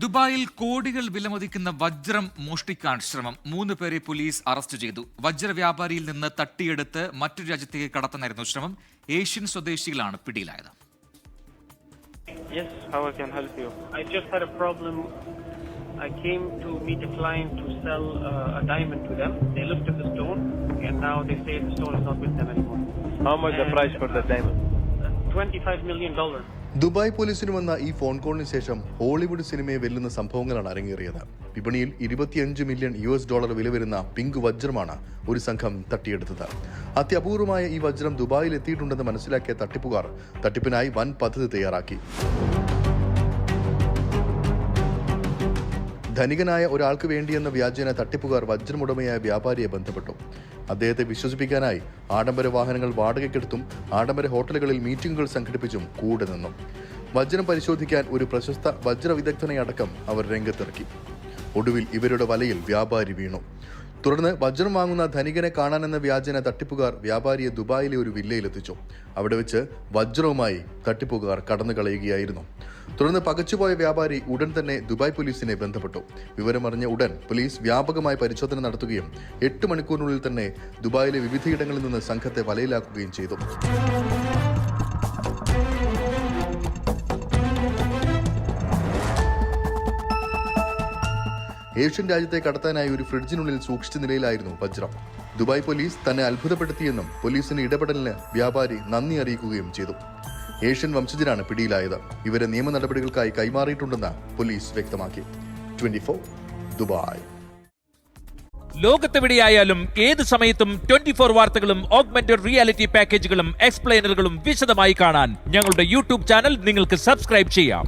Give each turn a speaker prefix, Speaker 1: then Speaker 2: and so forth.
Speaker 1: ദുബായിൽ കോടികൾ വിലമതിക്കുന്ന വജ്രം മോഷ്ടിക്കാൻ ശ്രമം മൂന്ന് പേരെ പോലീസ് അറസ്റ്റ് ചെയ്തു വജ്ര വ്യാപാരിയിൽ നിന്ന് തട്ടിയെടുത്ത് മറ്റൊരു രാജ്യത്തേക്ക് കടത്താനായിരുന്നു ശ്രമം ഏഷ്യൻ സ്വദേശികളാണ് പിടിയിലായത്
Speaker 2: Yes, how I can help you?
Speaker 3: I just had a problem. I came to meet a client to sell uh, a diamond to them. They looked at the stone and now they say the stone is not with them anymore.
Speaker 2: How much the price for the diamond?
Speaker 3: Uh, $25 million.
Speaker 4: Dubai പോലീസിന് വന്ന ഈ phone കോളിന് ശേഷം Hollywood സിനിമയെ വെല്ലുന്ന സംഭവങ്ങളാണ് അരങ്ങേറിയത്. വിപണിയിൽ ഇരുപത്തിയഞ്ച് മില്യൺ യു എസ് ഡോളർ വില വരുന്ന പിങ്ക് വജ്രമാണ് ഒരു സംഘം തട്ടിയെടുത്തത്. അത്യപൂർവമായ ഈ വജ്രം ദുബായിൽ എത്തിയിട്ടുണ്ടെന്ന് മനസ്സിലാക്കിയ തട്ടിപ്പുകാർ തട്ടിപ്പിനായി വൻ പദ്ധതി തയ്യാറാക്കി. ധനികനായ ഒരാൾക്ക് വേണ്ടിയെന്ന വ്യാജേന തട്ടിപ്പുകാർ വജ്രമുടമയായ വ്യാപാരിയെ ബന്ധപ്പെട്ടു. അദ്ദേഹത്തെ വിശ്വസിപ്പിക്കാനായി ആഡംബര വാഹനങ്ങൾ വാടകയ്ക്കെടുത്തും ആഡംബര ഹോട്ടലുകളിൽ മീറ്റിംഗുകൾ സംഘടിപ്പിച്ചും കൂടെ നിന്നു. വജ്രം പരിശോധിക്കാൻ ഒരു പ്രശസ്ത വജ്ര വിദഗ്ധനെയടക്കം അവർ രംഗത്തിറക്കി. ഒടുവിൽ ഇവരുടെ വലയിൽ വ്യാപാരി വീണു. തുടർന്ന് വജ്രം വാങ്ങുന്ന ധനികനെ കാണാനെന്ന വ്യാജന തട്ടിപ്പുകാർ വ്യാപാരിയെ ദുബായിലെ ഒരു വില്ലയിലെത്തിച്ചു. അവിടെ വെച്ച് വജ്രവുമായി തട്ടിപ്പുകാർ കടന്നു കളയുകയായിരുന്നു തുടർന്ന് പകച്ചുപോയ വ്യാപാരി ഉടൻ തന്നെ ദുബായ് പോലീസിനെ ബന്ധപ്പെട്ടു. വിവരമറിഞ്ഞ ഉടൻ പോലീസ് വ്യാപകമായി പരിശോധന നടത്തുകയും എട്ട് മണിക്കൂറിനുള്ളിൽ തന്നെ ദുബായിലെ വിവിധയിടങ്ങളിൽ നിന്ന് സംഘത്തെ വലയിലാക്കുകയും ചെയ്തു. ഏഷ്യൻ രാജ്യത്തെ കടത്താനായി ഒരു ഫ്രിഡ്ജിനുള്ളിൽ സൂക്ഷിച്ച നിലയിലായിരുന്നു വജ്രം. ദുബായ് പോലീസ് തന്നെ അത്ഭുതപ്പെടുത്തിയെന്നും പോലീസിന്റെ ഇടപെടലിന് വ്യാപാരി നന്ദി അറിയിക്കുകയും ചെയ്തു. ഏഷ്യൻ വംശജരാണ് പിടിയിലായത്. ഇവരെ നിയമ നടപടികൾക്കായി കൈമാറിയിട്ടുണ്ടെന്ന് പോലീസ് വ്യക്തമാക്കി. Twenty Dubai.
Speaker 5: ലോകത്തെവിടെയായാലും ഏത് സമയത്തും ട്വന്റി ഫോർ വാർത്തകളും ഓഗ്മെന്റഡ് റിയാലിറ്റി പാക്കേജുകളും എക്സ്പ്ലെയിനറുകളും വിശദമായി കാണാൻ ഞങ്ങളുടെ യൂട്യൂബ് ചാനൽ നിങ്ങൾക്ക് സബ്സ്ക്രൈബ് ചെയ്യാം.